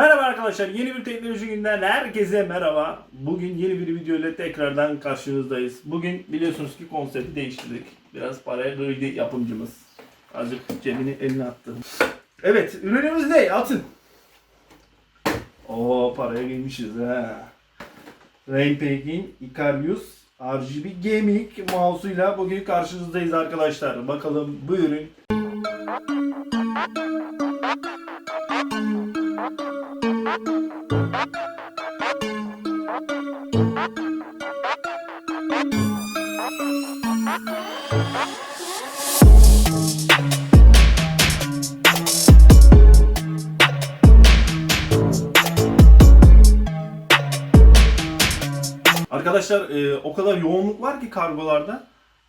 Merhaba arkadaşlar, yeni bir teknoloji günden herkese merhaba. Bugün yeni bir video ile tekrardan karşınızdayız. Bugün biliyorsunuz ki konsepti değiştirdik. Biraz paraya kıydı yapımcımız. Azıcık cebini eline attı. Evet, ürünümüz ne? Atın. Oo paraya girmişiz ha. Rainpack'in Icarus RGB Gaming mouse'uyla bugün karşınızdayız arkadaşlar. Bakalım bu ürün Arkadaşlar e, o kadar yoğunluk var ki kargolarda.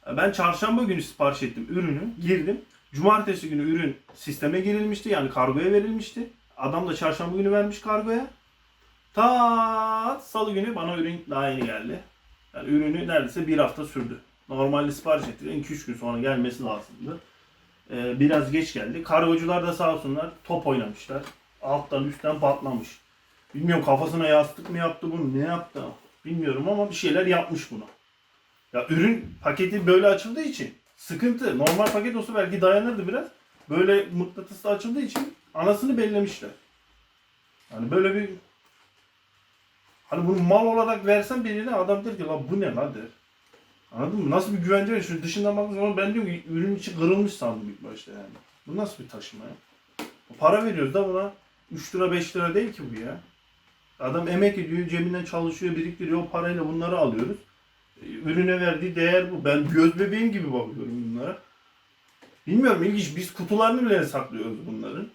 E, Ben çarşamba günü sipariş ettim ürünü, girdim. Cumartesi günü ürün sisteme girilmişti yani kargoya verilmişti. Adam da çarşamba günü vermiş kargoya. Ta salı günü bana ürün daha yeni geldi. Yani ürünü neredeyse bir hafta sürdü. Normalde sipariş ettik. 2-3 gün sonra gelmesi lazımdı. E, biraz geç geldi. Kargocular da sağ olsunlar top oynamışlar. Alttan üstten patlamış. Bilmiyorum kafasına yastık mı yaptı bunu ne yaptı bilmiyorum ama bir şeyler yapmış bunu. Ya ürün paketi böyle açıldığı için sıkıntı. Normal paket olsa belki dayanırdı biraz. Böyle mıknatısla açıldığı için anasını bellemişler. Hani böyle bir hani bunu mal olarak versen birine adam der ki lan bu ne lan der. Anladın mı? Nasıl bir güvence var? Şu dışından baktığın zaman ben diyorum ki ürün içi kırılmış sandım ilk başta yani. Bu nasıl bir taşıma ya? Para veriyoruz da buna 3 lira 5 lira değil ki bu ya. Adam emek ediyor, cebinden çalışıyor, biriktiriyor. O parayla bunları alıyoruz. E, Ürüne verdiği değer bu. Ben göz bebeğim gibi bakıyorum bunlara. Bilmiyorum ilginç. Biz kutularını bile saklıyoruz bunların.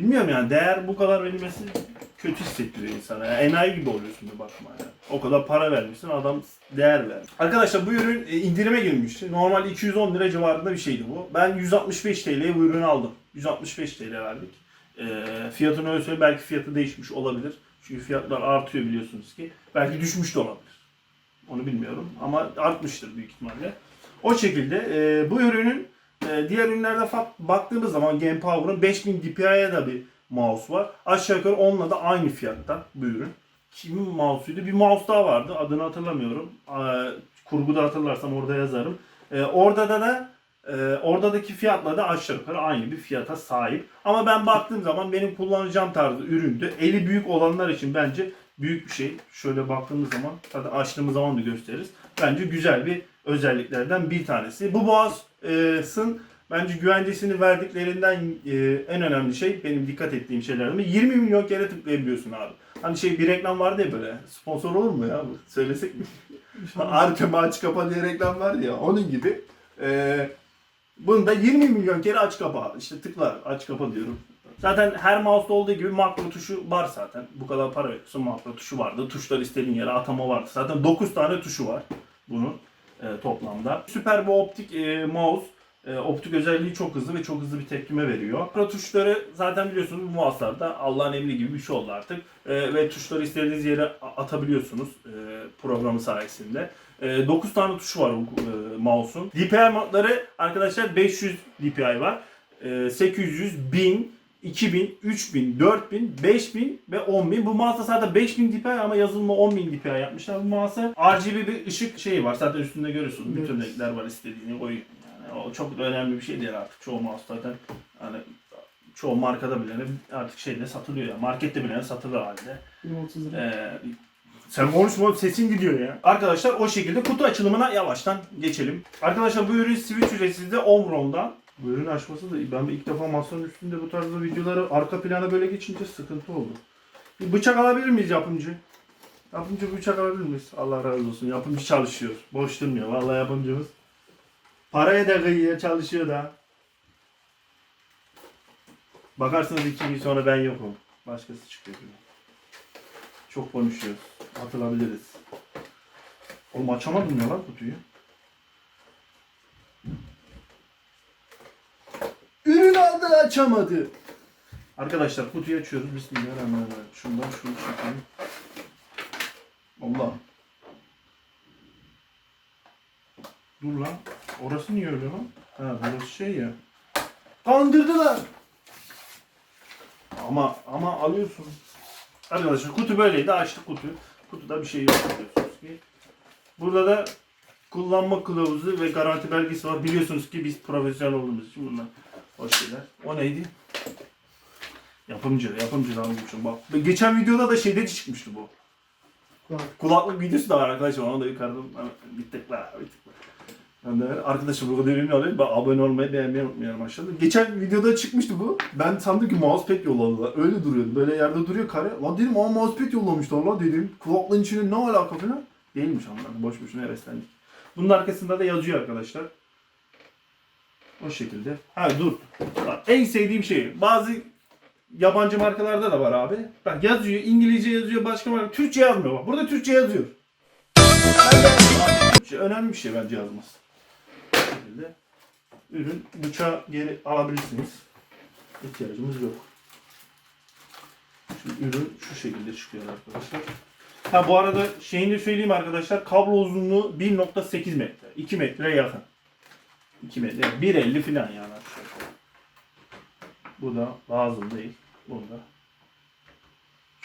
Bilmiyorum yani değer bu kadar verilmesi kötü hissettiriyor insana. Yani enayi gibi oluyorsun bir bakma yani. O kadar para vermişsin adam değer ver. Arkadaşlar bu ürün e, indirime girmişti. Normal 210 lira civarında bir şeydi bu. Ben 165 TL'ye bu ürünü aldım. 165 TL verdik. E, fiyatını öyle söyleyeyim. Belki fiyatı değişmiş olabilir. Çünkü fiyatlar artıyor biliyorsunuz ki. Belki düşmüş de olabilir. Onu bilmiyorum ama artmıştır büyük ihtimalle. O şekilde e, bu ürünün e, diğer ürünlerde baktığımız zaman Game Power'ın 5000 DPI'ye da bir mouse var. Aşağı yukarı onunla da aynı fiyatta bu ürün. Kimin mouse'uydu? Bir mouse daha vardı. Adını hatırlamıyorum. E, kurguda hatırlarsam orada yazarım. E, orada da da e, oradaki fiyatla da aşağı yukarı aynı bir fiyata sahip. Ama ben baktığım zaman benim kullanacağım tarzı üründü. Eli büyük olanlar için bence büyük bir şey. Şöyle baktığımız zaman, zaten açtığımız zaman da gösteririz. Bence güzel bir özelliklerden bir tanesi. Bu boğazın bence güvencesini verdiklerinden en önemli şey benim dikkat ettiğim şeylerden biri. 20 milyon kere tıklayabiliyorsun abi. Hani şey bir reklam vardı ya böyle. Sponsor olur mu ya? Söylesek mi? Arkama aç kapa diye reklam var ya. Onun gibi. Ee, bunu da 20 milyon kere aç kapa. İşte tıkla aç kapa diyorum. Zaten her mouse'da olduğu gibi makro tuşu var zaten. Bu kadar para veriyorsun makro tuşu vardı. Tuşlar istediğin yere atama vardı. Zaten 9 tane tuşu var bunun toplamda. Süper bir optik e, mouse. E, optik özelliği çok hızlı ve çok hızlı bir tepkime veriyor. Makro tuşları zaten biliyorsunuz bu mouse'larda Allah'ın emri gibi bir şey oldu artık. E, ve tuşları istediğiniz yere atabiliyorsunuz e, programı sayesinde. 9 tane tuşu var bu e, mouse'un. DPI modları arkadaşlar 500 DPI var. E, 800, 1000, 2000, 3000, 4000, 5000 ve 10000. Bu mouse'da zaten 5000 DPI ama yazılımı 10000 DPI yapmışlar bu mouse'a. RGB bir ışık şeyi var. Zaten üstünde görüyorsunuz. Bütün renkler var istediğini koyun. Yani o çok önemli bir şey değil artık. Çoğu mouse zaten hani çoğu markada bile artık şeyde satılıyor ya. Markette bile satılır halde. 30 lira. Ee, sen konuşma sesin gidiyor ya. Arkadaşlar o şekilde kutu açılımına yavaştan geçelim. Arkadaşlar bu ürün Switch üreticisi de Omron'dan. Bu ürün açması da ben ilk defa masanın üstünde bu tarzda videoları arka plana böyle geçince sıkıntı oldu. Bir bıçak alabilir miyiz yapımcı? Yapımcı bıçak alabilir miyiz? Allah razı olsun. Yapımcı çalışıyor. Boş durmuyor. Vallahi yapımcımız. Paraya da kıyıyor, çalışıyor da. Bakarsınız iki gün sonra ben yokum. Başkası çıkıyor. Çok konuşuyoruz. Atılabiliriz. Oğlum açamadım ya lan kutuyu. Ürün aldı açamadı. Arkadaşlar kutuyu açıyoruz. Bismillahirrahmanirrahim. Şundan şunu çekeyim. Allah. Dur lan. Orası niye öyle lan? Ha burası şey ya. Kandırdılar. Ama ama alıyorsun. Arkadaşlar kutu böyleydi. Açtık kutu. Kutuda bir şey yok. Burada da kullanma kılavuzu ve garanti belgesi var. Biliyorsunuz ki biz profesyonel olduğumuz için bunlar hoş şeyler. O neydi? Yapımcı, yapımcıdan bulmuşum. Bak geçen videoda da şeyde çıkmıştı bu. Kulak. Kulaklık videosu da var arkadaşlar. Onu da yukarıdan bittik la bittik. la. Ben de arkadaşım bu kadar ürünü alayım. Ben abone olmayı beğenmeyi unutmayalım aşağıda. Geçen videoda çıkmıştı bu. Ben sandım ki mousepad yolladılar. Öyle duruyordu. Böyle yerde duruyor kare. Lan dedim ama mousepad yollamışlar lan dedim. Kulaklığın içine ne alaka falan. Değilmiş onlar. Boş boşuna heveslendik. Bunun arkasında da yazıyor arkadaşlar. O şekilde. Ha dur. Bak, en sevdiğim şey. Bazı yabancı markalarda da var abi. Bak yazıyor. İngilizce yazıyor. Başka marka. Türkçe yazmıyor bak. Burada Türkçe yazıyor. Türkçe önemli bir şey bence yazması. Bu şekilde. Ürün bıçağı geri alabilirsiniz. İhtiyacımız yok. Şimdi ürün şu şekilde çıkıyor arkadaşlar. Ha bu arada şeyini söyleyeyim arkadaşlar. Kablo uzunluğu 1.8 metre. 2 metre yakın. 2 metre. 1.50 falan yani. Bu da lazım değil. Bunda.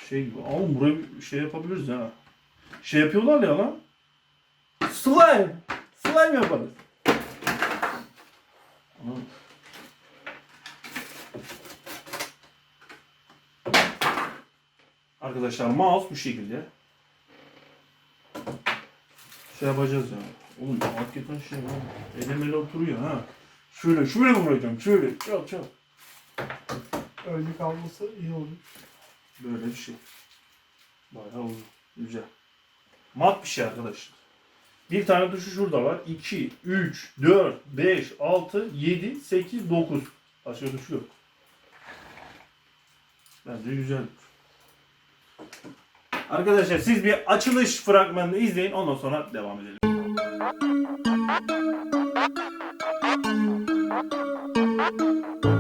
Şey gibi. Oğlum buraya bir şey yapabiliriz ha. Şey yapıyorlar ya lan. Slime. Slime yaparız. Anam. Arkadaşlar mouse bu şekilde. Şey yapacağız ya. Oğlum hakikaten şey var. Elemeli oturuyor ha. Şöyle şöyle vuracağım. Şöyle. Çok çok. Öyle kalması iyi olur. Böyle bir şey. Bayağı uzun. Güzel. Mat bir şey arkadaşlar. Bir tane tuşu şurada var. 2, 3, 4, 5, 6, 7, 8, 9. Başka tuşu yok. Bence güzel. Arkadaşlar siz bir açılış fragmanını izleyin. Ondan sonra devam edelim. Bu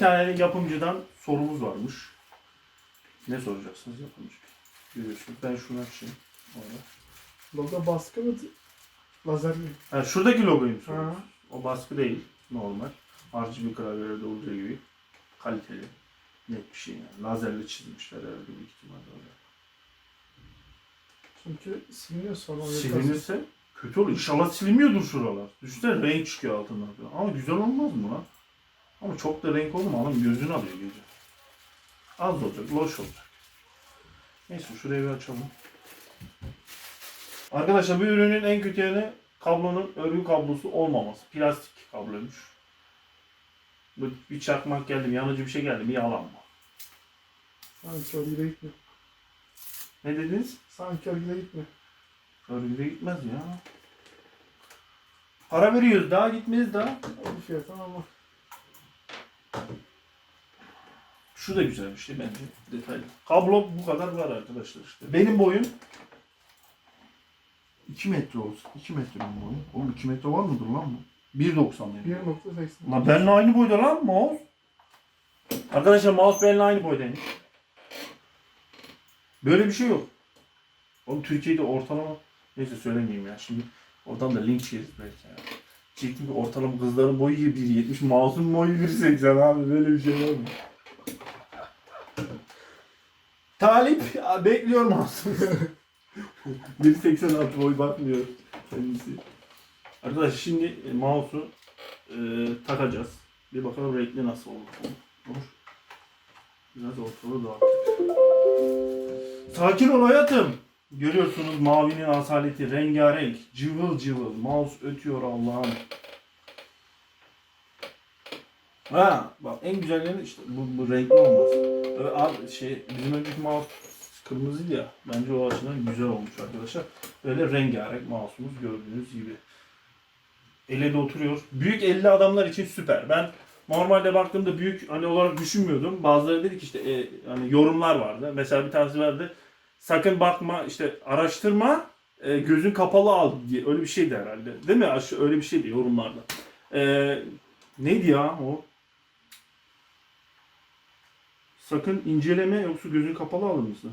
tane yapımcıdan sorumuz varmış. Ne soracaksınız yapımcı? Görüyorsunuz. Ben şunu açayım. Orada. Logo baskı mı? Lazerli. Ha, şuradaki logoyu mu soruyorsunuz? O baskı değil. Normal. RGB klavyelerde olduğu gibi. Kaliteli. Net bir şey yani. Lazerle çizmişler herhalde büyük ihtimalle. orada. Çünkü siliniyor sonra. Silinirse kötü olur. İnşallah silinmiyordur şuralar. Düşünsene renk çıkıyor altından. Ama güzel olmaz mı lan? Ama çok da renk olma. Adam gözünü alıyor gece. Az olacak. Loş olacak. Neyse şurayı bir açalım. Arkadaşlar bu ürünün en kötü yanı kablonun örgü kablosu olmaması. Plastik kabloymuş. Bir çakmak geldi mi, yanıcı bir şey geldi mi yalan mı? Sanki örgüde gitmiyor. Ne dediniz? Sanki örgüde gitmiyor. Örgüde gitmez ya. Para veriyoruz daha gitmez daha. Bir fiyat ama Şu da güzel bir şey bence detaylı. Kablo bu kadar var arkadaşlar işte. Benim boyum 2 metre olsun. 2 metre benim boyum. Oğlum 2 metre var mıdır lan bu? 1.90 benim. 1.80. Lan benimle aynı boyda lan mouse. Arkadaşlar mouse benimle aynı boydaymış. Böyle bir şey yok. Oğlum Türkiye'de ortalama neyse söylemeyeyim ya şimdi oradan da linç yeriz belki ya. Çünkü ortalama kızların boyu 1.70, mouse'un boyu 1.80 abi böyle bir şey var mı? Talip a, bekliyor mouse. 1.86 boy bakmıyor kendisi. Arkadaşlar şimdi e, mouse'u e, takacağız. Bir bakalım renkli nasıl olur. Olur. Biraz ortalığı dağıttık. Sakin ol hayatım. Görüyorsunuz mavinin asaleti rengarenk. Cıvıl cıvıl. Mouse ötüyor Allah'ım. Ha bak en güzel yanı işte bu, bu renkli olmaz. Ee, abi şey bizim önceki mouse kırmızıydı ya. Bence o açıdan güzel olmuş arkadaşlar. Böyle rengarenk mouse'umuz gördüğünüz gibi. Elle de oturuyor. Büyük 50 adamlar için süper. Ben normalde baktığımda büyük hani olarak düşünmüyordum. Bazıları dedi ki işte e, hani yorumlar vardı. Mesela bir tanesi vardı. Sakın bakma işte araştırma e, gözün kapalı al diye öyle bir şeydi herhalde. Değil mi? Öyle bir şeydi yorumlarda. E, neydi ya o? Sakın inceleme yoksa gözün kapalı alır mısın?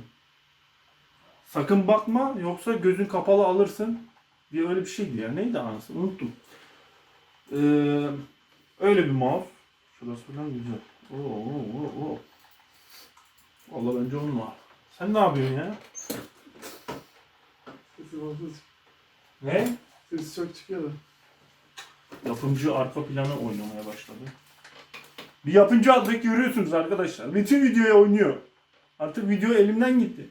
Sakın bakma yoksa gözün kapalı alırsın diye öyle bir şeydi ya. Neydi anasını unuttum. Ee, öyle bir mouse. Şurası falan güzel. Oo, oo, oo. Valla bence onun var. Sen ne yapıyorsun ya? Sesi fazla Ne? Sesi çok çıkıyor da. Yapımcı arka planı oynamaya başladı. Bir yapımcı aldık görüyorsunuz arkadaşlar. Bütün videoya oynuyor. Artık video elimden gitti.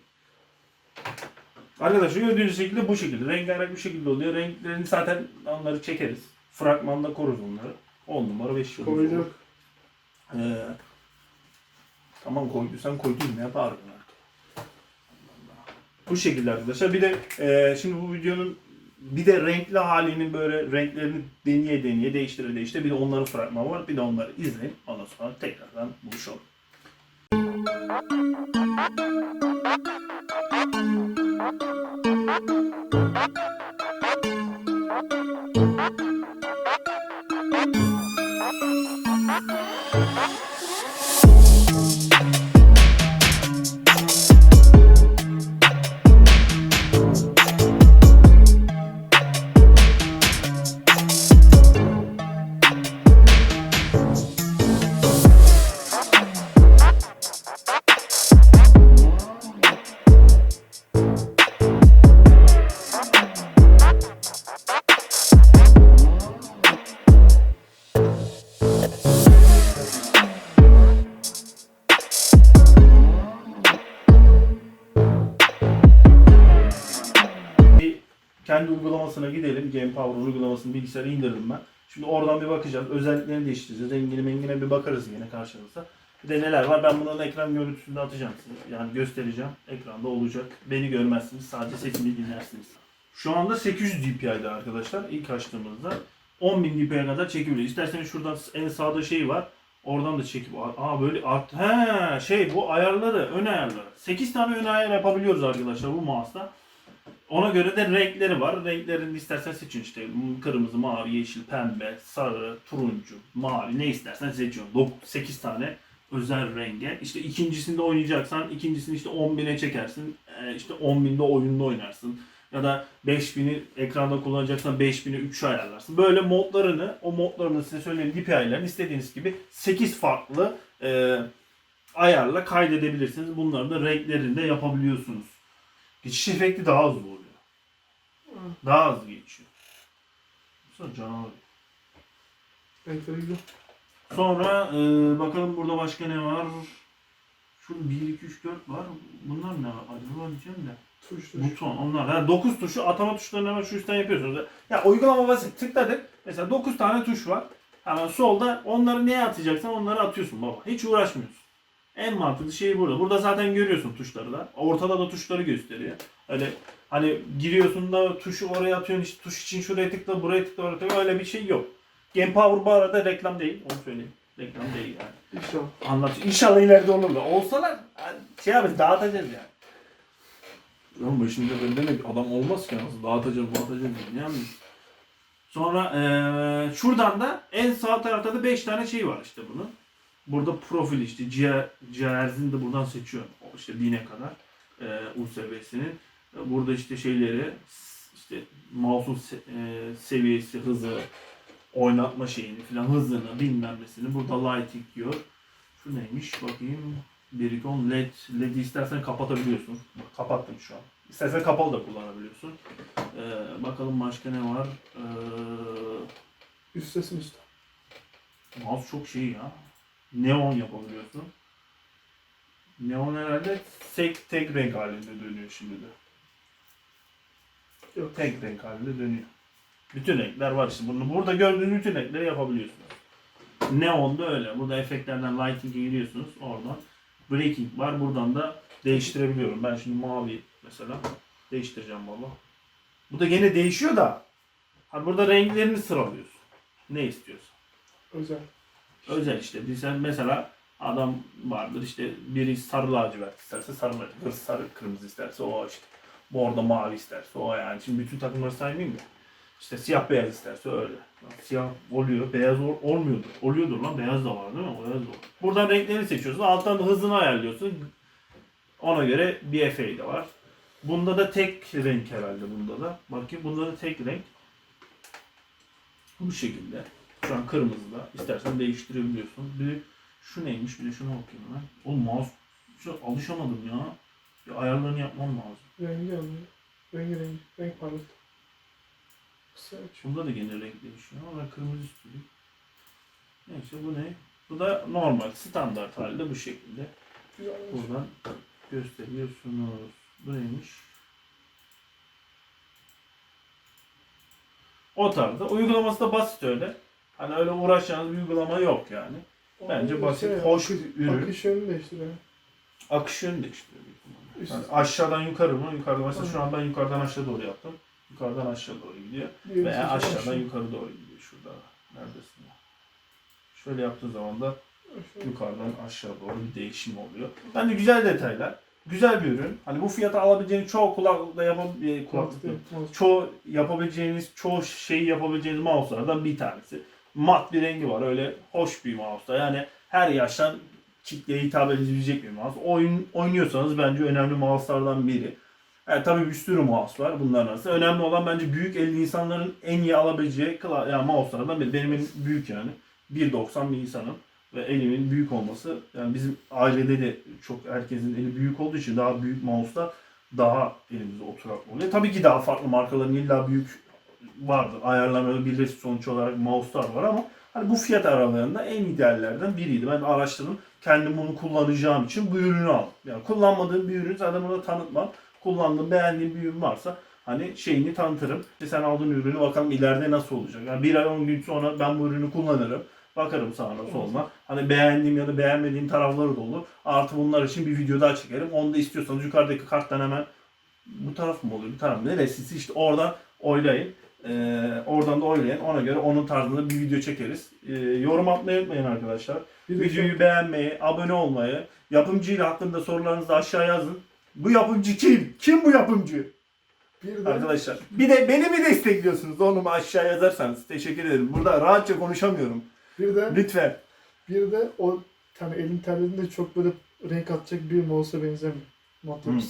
Arkadaşlar gördüğünüz şekilde bu şekilde. Rengarenk bir şekilde oluyor. Renklerini zaten onları çekeriz. Fragmanda koruruz onları. 10 numara 5 yıldız. Koyduk. Ee, tamam koyduysan koydun ne yaparım artık. Bu şekilde arkadaşlar. Bir de e, şimdi bu videonun bir de renkli halinin böyle renklerini deneye deneye değiştire değiştire bir de onların fragmanı var. Bir de onları izleyin. Ondan sonra tekrardan buluşalım. Bir kendi uygulamasına gidelim. Game Power uygulamasını bilgisayara indirdim ben. Şimdi oradan bir bakacağız. Özelliklerini değiştireceğiz. Rengine mengine bir bakarız yine karşınıza. Bir de neler var ben bunların ekran görüntüsünü de atacağım size. Yani göstereceğim. Ekranda olacak. Beni görmezsiniz. Sadece sesimi dinlersiniz. Şu anda 800 dpi'de arkadaşlar. İlk açtığımızda 10.000 dpi'ye kadar çekebiliyor. İsterseniz şuradan en sağda şey var. Oradan da çekip aa böyle art he şey bu ayarları ön ayarları. 8 tane ön ayar yapabiliyoruz arkadaşlar bu mouse'da. Ona göre de renkleri var. Renklerini istersen seçin işte kırmızı, mavi, yeşil, pembe, sarı, turuncu, mavi ne istersen seçiyorsun. 8 tane özel renge. İşte ikincisinde oynayacaksan ikincisini işte 10.000'e çekersin. Ee, işte 10.000'de oyunda oynarsın. Ya da 5000'i ekranda kullanacaksan 5000'i 3'e ayarlarsın. Böyle modlarını, o modlarını size söyleyeyim DPI'lerini istediğiniz gibi 8 farklı e, ayarla kaydedebilirsiniz. Bunları da renklerini de yapabiliyorsunuz. Geçiş efekti daha hızlı oluyor. Daha hızlı geçiyor. Sonra canavar. Güzel. Sonra e, bakalım burada başka ne var? Şu 1, 2, 3, 4 var. Bunlar ne acaba diyeceğim de. Tuş tuş. Buton onlar. Yani 9 tuşu atama tuşlarını hemen şu üstten yapıyorsunuz. Ya uygulama basit. Tıkladık. Mesela 9 tane tuş var. Hemen solda onları neye atacaksan onları atıyorsun baba. Hiç uğraşmıyorsun. En mantıklı şey burada. Burada zaten görüyorsun tuşları da. Ortada da tuşları gösteriyor. Öyle hani giriyorsun da tuşu oraya atıyorsun işte tuş için şuraya tıkla buraya tıkla oraya tıkla öyle bir şey yok. Game Power bu arada reklam değil. Onu söyleyeyim. Reklam değil yani. İnşallah. Anlatıyor. İnşallah ileride olur da. Olsalar şey yapacağız dağıtacağız yani. Lan başında ben demek adam olmaz ki nasıl dağıtacağız dağıtacağız diye. Yani. Sonra eee, şuradan da en sağ tarafta da 5 tane şey var işte bunun. Burada profil işte ciğer, ciğerzini de buradan seçiyorum. İşte 1000'e kadar eee USB'sinin. Burada işte şeyleri işte mouse'un se- eee, seviyesi, hızı, oynatma şeyini filan hızını bilmem nesini burada lighting diyor. Şu neymiş bakayım. 1 2 10 led led'i istersen kapatabiliyorsun. Bak, kapattım şu an. İstersen kapalı da kullanabiliyorsun. Ee, bakalım başka ne var. Ee, Üst sesin üstte. mouse çok şey ya. Neon yapabiliyorsun. Neon herhalde tek tek renk halinde dönüyor şimdi de. Yok. Tek renk halinde dönüyor. Bütün renkler var işte. Bunu burada gördüğünüz bütün renkleri yapabiliyorsunuz. Neon da öyle. Burada efektlerden lighting'e giriyorsunuz. Oradan breaking var. Buradan da değiştirebiliyorum. Ben şimdi mavi mesela değiştireceğim baba. Bu da gene değişiyor da. Ha burada renklerini sıralıyorsun. Ne istiyorsan. Özel. Özel işte. Bir sen mesela adam vardır işte biri sarı lacivert isterse sarı lacivert, sarı kırmızı isterse o işte. Bordo mavi isterse o yani. Şimdi bütün takımları saymayayım da. İşte siyah beyaz isterse öyle. Siyah oluyor, beyaz ol- olmuyordur. Oluyordur lan, beyaz da var değil mi? Beyaz da var. Buradan renklerini seçiyorsun. Alttan hızını ayarlıyorsun. Ona göre bir FA de var. Bunda da tek renk herhalde bunda da. Bakayım bunda da tek renk. Bu şekilde. Şu an kırmızıda. İstersen değiştirebiliyorsun. Bir şu neymiş? Bir de şuna bakayım ben. Oğlum mouse alışamadım ya. Bir ayarlarını yapmam lazım. Rengi alıyor. Rengi rengi. Renk. Search. Bunda da gene renk değişiyor ama ben kırmızı istiyorum. Neyse bu ne? Bu da normal standart halde bu şekilde. Buradan gösteriyorsunuz. Bu neymiş? O tarzda. Uygulaması da basit öyle. Hani öyle uğraşacağınız bir uygulama yok yani. Bence basit, şey, hoş bir akış- ürün. Akış yönünü değiştiriyor. Akış yönü değiştiriyor. Yani aşağıdan yukarı mı? Yukarıda mesela şu an ben yukarıdan aşağı doğru yaptım. Yukarıdan aşağı doğru gidiyor. Veya aşağıdan aşağı. yukarı doğru gidiyor şurada. Neredesin ya? Şöyle yaptığı zaman da yukarıdan aşağı doğru bir değişim oluyor. Bence güzel detaylar. Güzel bir ürün. Hani bu fiyata alabileceğiniz çoğu kulaklıkla yapab e, kulaklıkla çoğu yapabileceğiniz çoğu şeyi yapabileceğiniz mouse'lardan bir tanesi. Mat bir rengi var. Öyle hoş bir mouse da. Yani her yaştan kitleye hitap edebilecek bir mouse. Oyun oynuyorsanız bence önemli mouse'lardan biri. Yani tabii bir sürü mouse var bunların arasında. Önemli olan bence büyük elli insanların en iyi alabileceği kla- yani mouse'lardan biri. Benim elim büyük yani. 1.90 bir insanım. Ve elimin büyük olması yani bizim ailede de çok herkesin eli büyük olduğu için daha büyük mouse'lar daha elimize oturaklı oluyor. Tabii ki daha farklı markaların illa büyük vardır. Ayarlanabilir sonuç olarak mouse'lar var ama hani bu fiyat aralığında en ideallerden biriydi. Ben araştırdım. Kendim bunu kullanacağım için bu ürünü aldım. Yani kullanmadığım bir ürün zaten burada tanıtmam. Kullandığım, beğendiğim bir ürün varsa hani şeyini tanıtırım. İşte sen aldığın ürünü bakalım ileride nasıl olacak. Yani bir ay 10 gün sonra ben bu ürünü kullanırım. Bakarım sağına soluna. Hani beğendiğim ya da beğenmediğim tarafları da olur. Artı bunlar için bir video daha çekerim. Onu da istiyorsanız yukarıdaki karttan hemen bu taraf mı oluyor? Bu taraf mı? Neresiyse işte oradan oylayın. Ee, oradan da oylayın. Ona göre onun tarzında bir video çekeriz. Ee, yorum atmayı unutmayın arkadaşlar. Bir de Videoyu beğenmeyi, abone olmayı, yapımcıyla hakkında sorularınızı aşağı yazın. Bu yapımcı kim? Kim bu yapımcı? bir de Arkadaşlar. Bir de beni mi destekliyorsunuz? Onu mu aşağı yazarsanız teşekkür ederim. Burada rahatça konuşamıyorum. bir de Lütfen. bir de o hani elin terlediğinde çok böyle renk atacak bir mouse'a benzemiyor. Mat Hmm.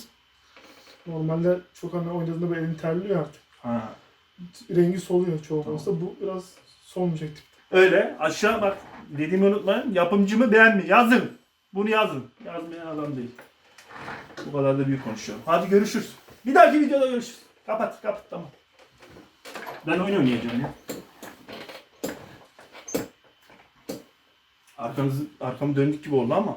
Normalde çok hani oynadığında böyle elin terliyor artık. Ha. Rengi soluyor çoğu Tamam. Bu biraz solmayacak tip. Öyle aşağı bak dediğimi unutmayın. Yapımcımı beğenmeyin. Yazın. Bunu yazın. Yazmayan adam değil. Bu kadar da büyük konuşuyorum. Hadi görüşürüz. Bir dahaki videoda görüşürüz. Kapat kapat tamam. Ben oyun oynayacağım ya. Arkamız, arkamı döndük gibi oldu ama.